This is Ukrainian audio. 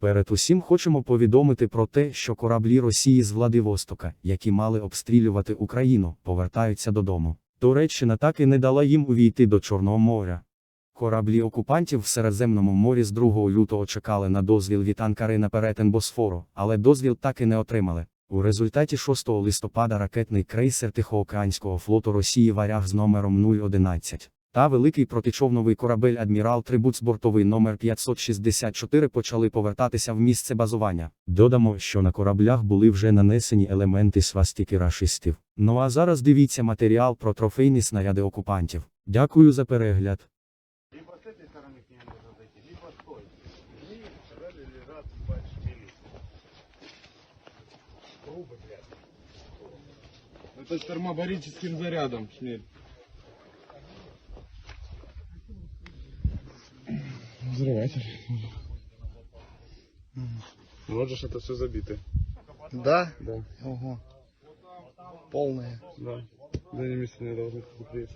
Перед усім хочемо повідомити про те, що кораблі Росії з Владивостока, які мали обстрілювати Україну, повертаються додому. Туреччина так і не дала їм увійти до Чорного моря. Кораблі окупантів в Середземному морі з 2 лютого чекали на дозвіл від Анкари на перетин Босфору, але дозвіл так і не отримали. У результаті 6 листопада ракетний крейсер Тихоокеанського флоту Росії варяг з номером 011 та великий протичовновий корабель Адмірал Трибуц бортовий номер 564 почали повертатися в місце базування. Додамо, що на кораблях були вже нанесені елементи свастики рашистів. Ну а зараз дивіться матеріал про трофейні снаряди окупантів. Дякую за перегляд. Либо с этой стороны к взрыватель. Можешь ну, это все забито. Да? Да. Ого. Полное. Да. Да не месяца не должно быть.